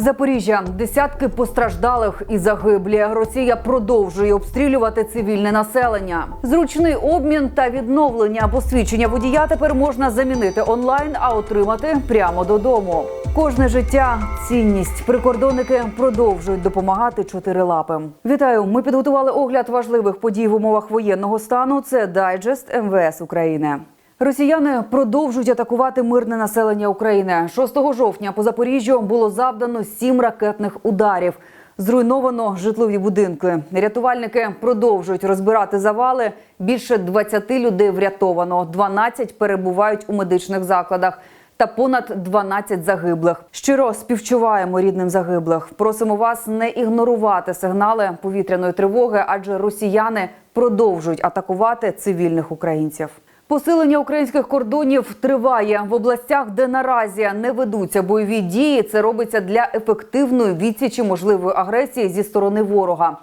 Запоріжжя десятки постраждалих і загиблі. Росія продовжує обстрілювати цивільне населення. Зручний обмін та відновлення посвідчення водія тепер можна замінити онлайн, а отримати прямо додому. Кожне життя цінність. Прикордонники продовжують допомагати чотирилапим. Вітаю! Ми підготували огляд важливих подій в умовах воєнного стану. Це дайджест МВС України. Росіяни продовжують атакувати мирне населення України. 6 жовтня по Запоріжжю було завдано сім ракетних ударів. Зруйновано житлові будинки. Рятувальники продовжують розбирати завали. Більше 20 людей врятовано, 12 перебувають у медичних закладах. Та понад 12 загиблих. Щиро співчуваємо рідним загиблих. Просимо вас не ігнорувати сигнали повітряної тривоги, адже росіяни продовжують атакувати цивільних українців. Посилення українських кордонів триває в областях, де наразі не ведуться бойові дії. Це робиться для ефективної відсічі можливої агресії зі сторони ворога.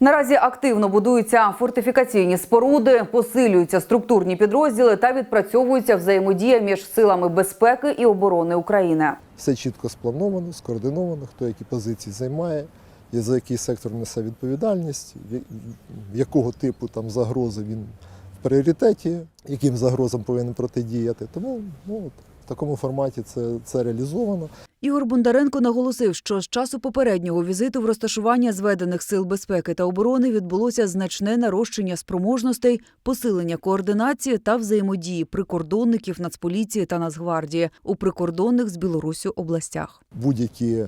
Наразі активно будуються фортифікаційні споруди, посилюються структурні підрозділи та відпрацьовується взаємодія між силами безпеки і оборони України. Все чітко сплановано, скоординовано, хто які позиції займає, і за який сектор несе відповідальність, якого типу там загрози він пріоритеті, яким загрозам повинен протидіяти. Тому ну, от, в такому форматі це, це реалізовано. Ігор Бондаренко наголосив, що з часу попереднього візиту в розташування зведених сил безпеки та оборони відбулося значне нарощення спроможностей, посилення координації та взаємодії прикордонників Нацполіції та Нацгвардії у прикордонних з Білоруссю областях. Будь-які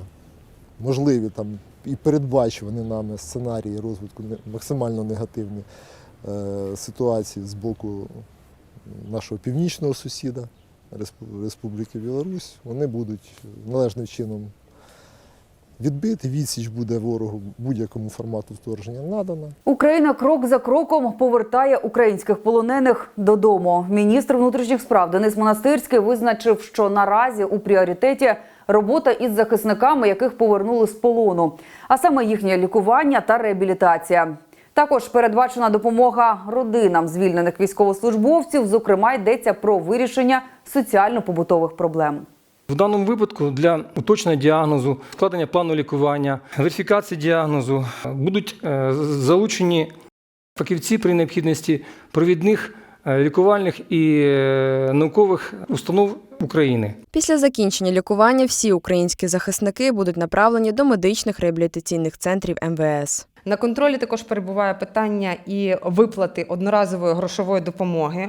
можливі там і передбачувані нами сценарії розвитку максимально негативні ситуації з боку нашого північного сусіда Респу- Республіки Білорусь, вони будуть належним чином відбиті. Відсіч буде ворогу будь-якому формату вторгнення надана. Україна крок за кроком повертає українських полонених додому. Міністр внутрішніх справ Денис Монастирський визначив, що наразі у пріоритеті робота із захисниками, яких повернули з полону, а саме їхнє лікування та реабілітація. Також передбачена допомога родинам звільнених військовослужбовців. Зокрема, йдеться про вирішення соціально-побутових проблем. В даному випадку для уточнення діагнозу, складення плану лікування, верифікації діагнозу будуть е, залучені фахівці при необхідності провідних е, лікувальних і е, наукових установ України. Після закінчення лікування всі українські захисники будуть направлені до медичних реабілітаційних центрів МВС. На контролі також перебуває питання і виплати одноразової грошової допомоги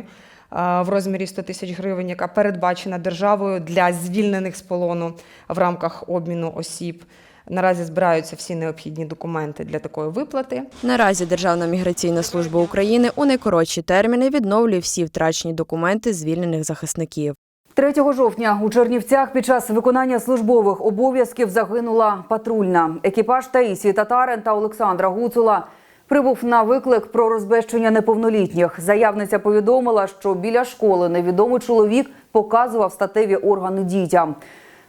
в розмірі 100 тисяч гривень, яка передбачена державою для звільнених з полону в рамках обміну осіб. Наразі збираються всі необхідні документи для такої виплати. Наразі Державна міграційна служба України у найкоротші терміни відновлює всі втрачені документи звільнених захисників. 3 жовтня у Чернівцях під час виконання службових обов'язків загинула патрульна. Екіпаж Таїсії Татарин та Олександра Гуцула прибув на виклик про розбещення неповнолітніх. Заявниця повідомила, що біля школи невідомий чоловік показував статеві органи дітям.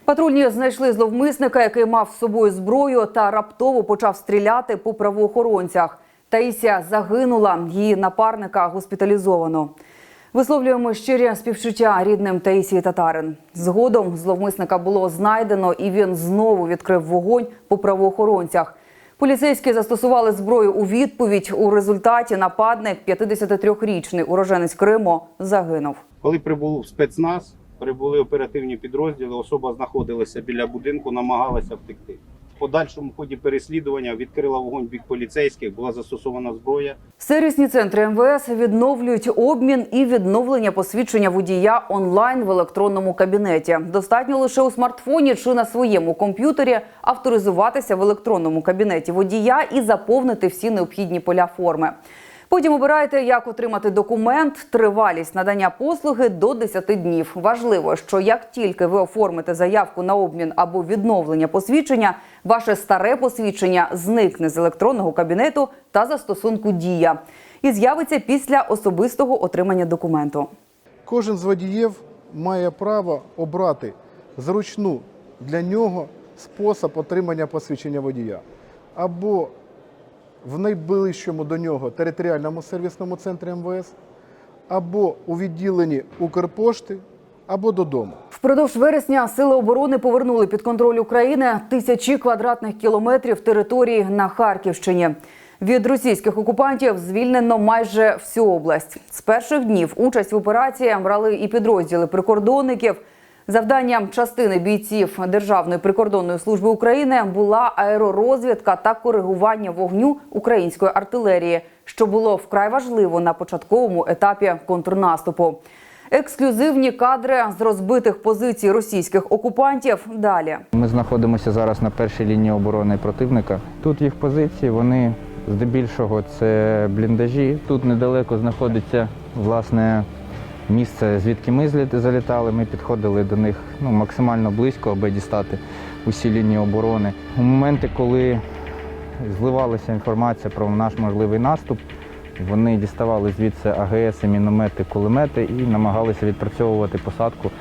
Патрульні знайшли зловмисника, який мав з собою зброю та раптово почав стріляти по правоохоронцях. Таїсія загинула, її напарника госпіталізовано. Висловлюємо щирі співчуття рідним Таїсії Татарин. Згодом зловмисника було знайдено, і він знову відкрив вогонь по правоохоронцях. Поліцейські застосували зброю у відповідь. У результаті нападник, 53-річний уроженець Криму, загинув. Коли прибув спецназ, прибули оперативні підрозділи, особа знаходилася біля будинку, намагалася втекти. Подальшому ході переслідування відкрила вогонь бік поліцейських, була застосована зброя. Сервісні центри МВС відновлюють обмін і відновлення посвідчення водія онлайн в електронному кабінеті. Достатньо лише у смартфоні чи на своєму комп'ютері авторизуватися в електронному кабінеті водія і заповнити всі необхідні поля форми. Потім обирайте, як отримати документ, тривалість надання послуги до 10 днів. Важливо, що як тільки ви оформите заявку на обмін або відновлення посвідчення, ваше старе посвідчення зникне з електронного кабінету та застосунку Дія і з'явиться після особистого отримання документу. Кожен з водіїв має право обрати зручну для нього спосіб отримання посвідчення водія або в найближчому до нього територіальному сервісному центрі МВС, або у відділенні Укрпошти, або додому. Впродовж вересня сили оборони повернули під контроль України тисячі квадратних кілометрів території на Харківщині. Від російських окупантів звільнено майже всю область. З перших днів участь в операції брали і підрозділи прикордонників. Завданням частини бійців Державної прикордонної служби України була аеророзвідка та коригування вогню української артилерії, що було вкрай важливо на початковому етапі контрнаступу. Ексклюзивні кадри з розбитих позицій російських окупантів далі. Ми знаходимося зараз на першій лінії оборони противника. Тут їх позиції, вони здебільшого це бліндажі. Тут недалеко знаходиться власне місце, звідки ми залітали. Ми підходили до них ну, максимально близько, аби дістати усі лінії оборони. У моменти, коли зливалася інформація про наш можливий наступ, вони діставали звідси АГС, міномети, кулемети і намагалися відпрацьовувати посадку,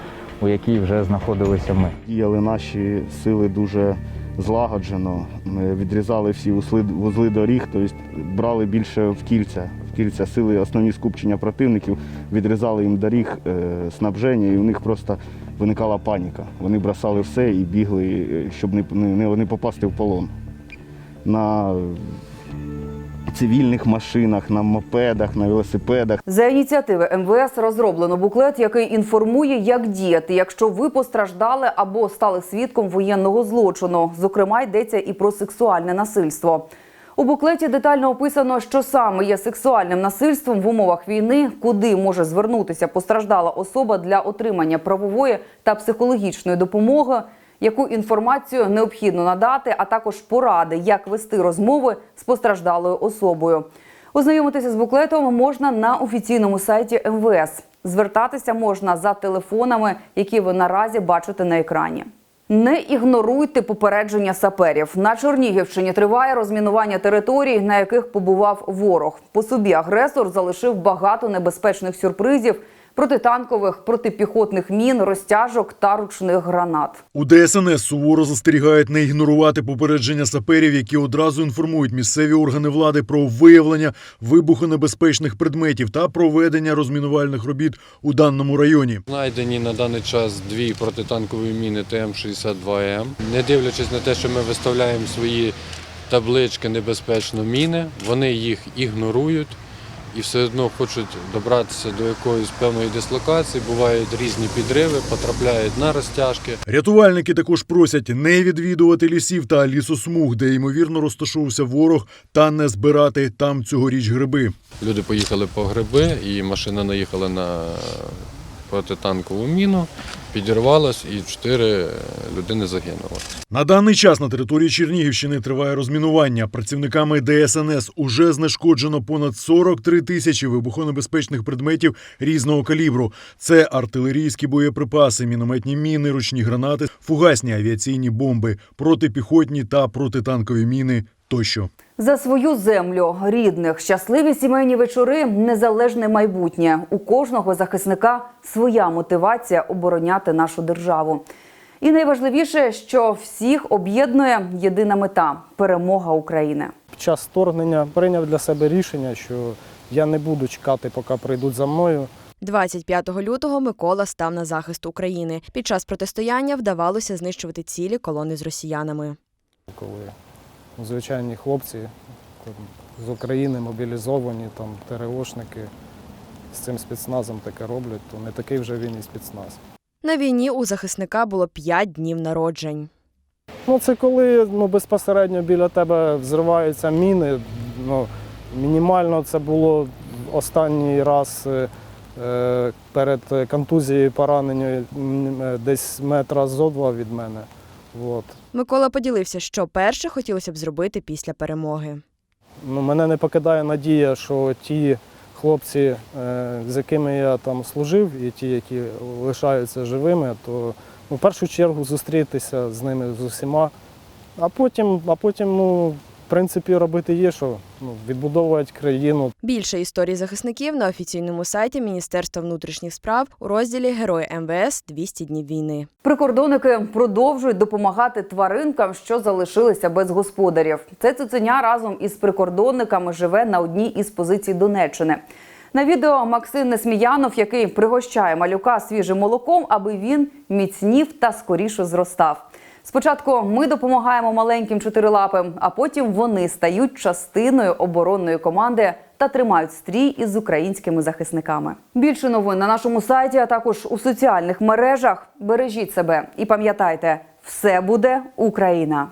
у якій вже знаходилися ми. Діяли наші сили дуже злагоджено, ми відрізали всі вузли, вузли доріг, тобто брали більше в кільця. Кільця сили основні скупчення противників, відрізали їм доріг, е, снабження, і у них просто виникала паніка. Вони бросали все і бігли, е, щоб не, не, не попасти в полон. На цивільних машинах, на мопедах, на велосипедах. За ініціативи МВС розроблено буклет, який інформує, як діяти, якщо ви постраждали або стали свідком воєнного злочину. Зокрема, йдеться і про сексуальне насильство. У буклеті детально описано, що саме є сексуальним насильством в умовах війни, куди може звернутися постраждала особа для отримання правової та психологічної допомоги, яку інформацію необхідно надати, а також поради, як вести розмови з постраждалою особою. Ознайомитися з буклетом можна на офіційному сайті МВС. Звертатися можна за телефонами, які ви наразі бачите на екрані. Не ігноруйте попередження саперів. На Чернігівщині триває розмінування територій, на яких побував ворог. По собі агресор залишив багато небезпечних сюрпризів протитанкових, протипіхотних мін, розтяжок та ручних гранат. У ДСНС суворо застерігають не ігнорувати попередження саперів, які одразу інформують місцеві органи влади про виявлення вибухонебезпечних предметів та проведення розмінувальних робіт у даному районі. Знайдені на даний час дві протитанкові міни ТМ-62М. Не дивлячись на те, що ми виставляємо свої таблички небезпечно міни, вони їх ігнорують і все одно хочуть добратися до якоїсь певної дислокації. Бувають різні підриви, потрапляють на розтяжки. Рятувальники також просять не відвідувати лісів та лісосмуг, де ймовірно розташовувався ворог, та не збирати там цьогоріч гриби. Люди поїхали по гриби, і машина наїхала на протитанкову міну, підірвалась і чотири людини загинуло. На даний час на території Чернігівщини триває розмінування. Працівниками ДСНС уже знешкоджено понад 43 тисячі вибухонебезпечних предметів різного калібру. Це артилерійські боєприпаси, мінометні міни, ручні гранати, фугасні авіаційні бомби, протипіхотні та протитанкові міни тощо. За свою землю, рідних, щасливі сімейні вечори, незалежне майбутнє. У кожного захисника своя мотивація обороняти нашу державу. І найважливіше, що всіх об'єднує єдина мета перемога України. Під час вторгнення прийняв для себе рішення, що я не буду чекати, поки прийдуть за мною. 25 лютого Микола став на захист України. Під час протистояння вдавалося знищувати цілі колони з росіянами. коли звичайні хлопці з України мобілізовані, там ТРОшники з цим спецназом таке роблять, то не такий вже він і спецназ. На війні у захисника було 5 днів народжень. Ну, це коли ну, безпосередньо біля тебе взриваються міни. Ну, мінімально це було останній раз е, е, перед контузією пораненням е, десь метра зо два від мене. От. Микола поділився, що перше хотілося б зробити після перемоги. Ну, мене не покидає надія, що ті хлопці, е, з якими я там служив, і ті, які лишаються живими, то ну, в першу чергу зустрітися з ними з усіма, а потім, а потім ну, в принципі, робити є, що ну, відбудовувати країну. Більше історій захисників на офіційному сайті Міністерства внутрішніх справ у розділі Герої МВС 200 днів війни. Прикордонники продовжують допомагати тваринкам, що залишилися без господарів. Це цуценя разом із прикордонниками живе на одній із позицій Донеччини. На відео Максим Несміянов, який пригощає малюка свіжим молоком, аби він міцнів та скоріше зростав. Спочатку ми допомагаємо маленьким чотирилапим, а потім вони стають частиною оборонної команди та тримають стрій із українськими захисниками. Більше новин на нашому сайті, а також у соціальних мережах. Бережіть себе і пам'ятайте, все буде Україна.